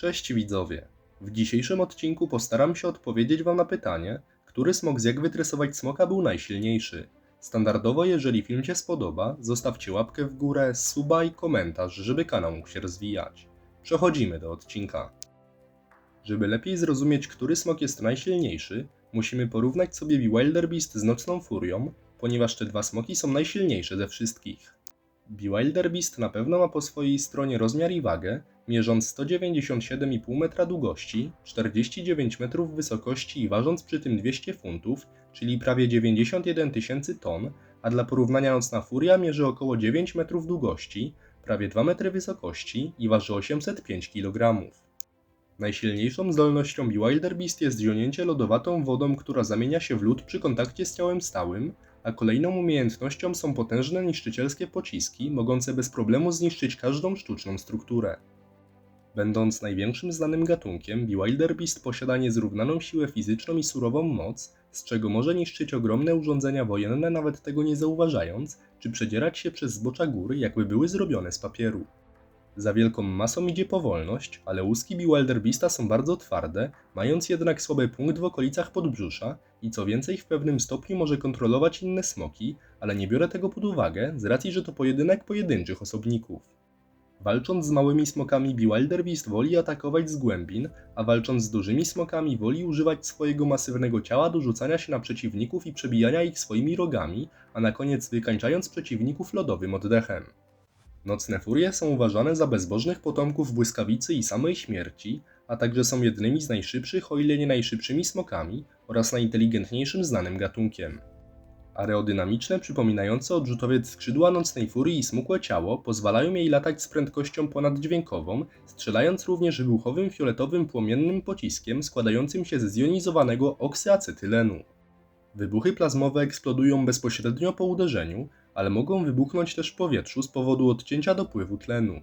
Cześć widzowie. W dzisiejszym odcinku postaram się odpowiedzieć Wam na pytanie, który smok z jak wytresować smoka był najsilniejszy. Standardowo, jeżeli film Cię spodoba, zostawcie łapkę w górę, suba i komentarz, żeby kanał mógł się rozwijać. Przechodzimy do odcinka. Żeby lepiej zrozumieć, który smok jest najsilniejszy, musimy porównać sobie Bewilderbeast z Nocną Furią, ponieważ te dwa smoki są najsilniejsze ze wszystkich. Bewilderbeast na pewno ma po swojej stronie rozmiar i wagę, mierząc 197,5 metra długości, 49 metrów wysokości i ważąc przy tym 200 funtów, czyli prawie 91 tysięcy ton, a dla porównania Nocna Furia mierzy około 9 metrów długości, prawie 2 metry wysokości i waży 805 kg. Najsilniejszą zdolnością Bewilderbeast jest zionięcie lodowatą wodą, która zamienia się w lód przy kontakcie z ciałem stałym, a kolejną umiejętnością są potężne niszczycielskie pociski, mogące bez problemu zniszczyć każdą sztuczną strukturę. Będąc największym znanym gatunkiem, Bewilderbeast posiada niezrównaną siłę fizyczną i surową moc, z czego może niszczyć ogromne urządzenia wojenne nawet tego nie zauważając, czy przedzierać się przez zbocza góry, jakby były zrobione z papieru. Za wielką masą idzie powolność, ale łuski Bewilderbeasta są bardzo twarde, mając jednak słaby punkt w okolicach podbrzusza i co więcej w pewnym stopniu może kontrolować inne smoki, ale nie biorę tego pod uwagę z racji, że to pojedynek pojedynczych osobników. Walcząc z małymi smokami Bewilderbeast woli atakować z głębin, a walcząc z dużymi smokami woli używać swojego masywnego ciała do rzucania się na przeciwników i przebijania ich swoimi rogami, a na koniec wykańczając przeciwników lodowym oddechem. Nocne furie są uważane za bezbożnych potomków błyskawicy i samej śmierci, a także są jednymi z najszybszych, o ile nie najszybszymi smokami oraz najinteligentniejszym znanym gatunkiem. Aerodynamiczne, przypominające odrzutowiec skrzydła nocnej furii i smukłe ciało pozwalają jej latać z prędkością ponaddźwiękową, strzelając również wybuchowym fioletowym płomiennym pociskiem składającym się ze zjonizowanego oksyacetylenu. Wybuchy plazmowe eksplodują bezpośrednio po uderzeniu, ale mogą wybuchnąć też w powietrzu z powodu odcięcia dopływu tlenu.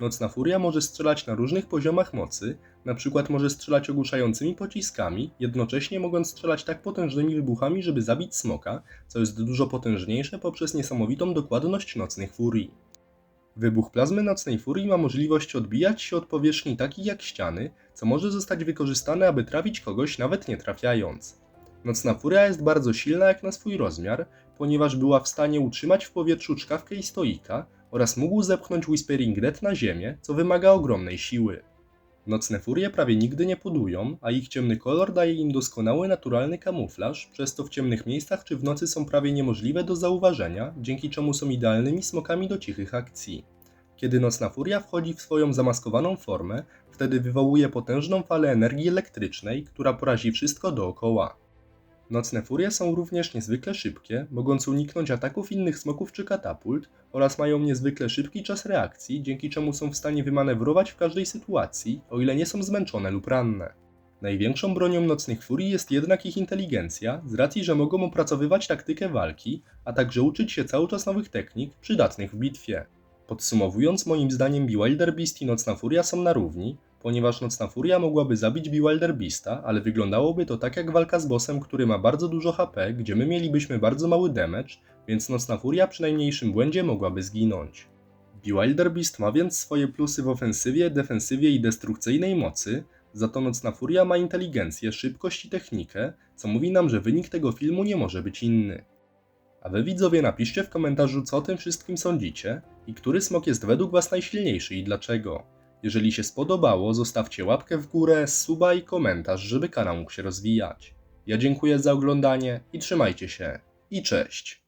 Nocna furia może strzelać na różnych poziomach mocy, przykład może strzelać ogłuszającymi pociskami, jednocześnie mogąc strzelać tak potężnymi wybuchami, żeby zabić smoka, co jest dużo potężniejsze poprzez niesamowitą dokładność nocnych furii. Wybuch plazmy nocnej furii ma możliwość odbijać się od powierzchni takich jak ściany, co może zostać wykorzystane, aby trafić kogoś nawet nie trafiając. Nocna furia jest bardzo silna jak na swój rozmiar, ponieważ była w stanie utrzymać w powietrzu czkawkę i stoika oraz mógł zepchnąć Whispering Dead na ziemię, co wymaga ogromnej siły. Nocne furie prawie nigdy nie podują, a ich ciemny kolor daje im doskonały naturalny kamuflaż, przez to w ciemnych miejscach czy w nocy są prawie niemożliwe do zauważenia, dzięki czemu są idealnymi smokami do cichych akcji. Kiedy nocna furia wchodzi w swoją zamaskowaną formę, wtedy wywołuje potężną falę energii elektrycznej, która porazi wszystko dookoła. Nocne furie są również niezwykle szybkie, mogąc uniknąć ataków innych smoków czy katapult oraz mają niezwykle szybki czas reakcji, dzięki czemu są w stanie wymanewrować w każdej sytuacji, o ile nie są zmęczone lub ranne. Największą bronią nocnych furii jest jednak ich inteligencja, z racji, że mogą opracowywać taktykę walki, a także uczyć się cały czas nowych technik przydatnych w bitwie. Podsumowując, moim zdaniem Bewilderbeast i Nocna Furia są na równi, ponieważ Nocna Furia mogłaby zabić Bewilderbeasta, ale wyglądałoby to tak jak walka z bossem, który ma bardzo dużo HP, gdzie my mielibyśmy bardzo mały damage, więc Nocna Furia przy najmniejszym błędzie mogłaby zginąć. Bewilderbeast ma więc swoje plusy w ofensywie, defensywie i destrukcyjnej mocy, za to Nocna Furia ma inteligencję, szybkość i technikę, co mówi nam, że wynik tego filmu nie może być inny. A wy widzowie napiszcie w komentarzu co o tym wszystkim sądzicie i który smok jest według was najsilniejszy i dlaczego. Jeżeli się spodobało, zostawcie łapkę w górę, suba i komentarz, żeby kanał mógł się rozwijać. Ja dziękuję za oglądanie i trzymajcie się. I cześć!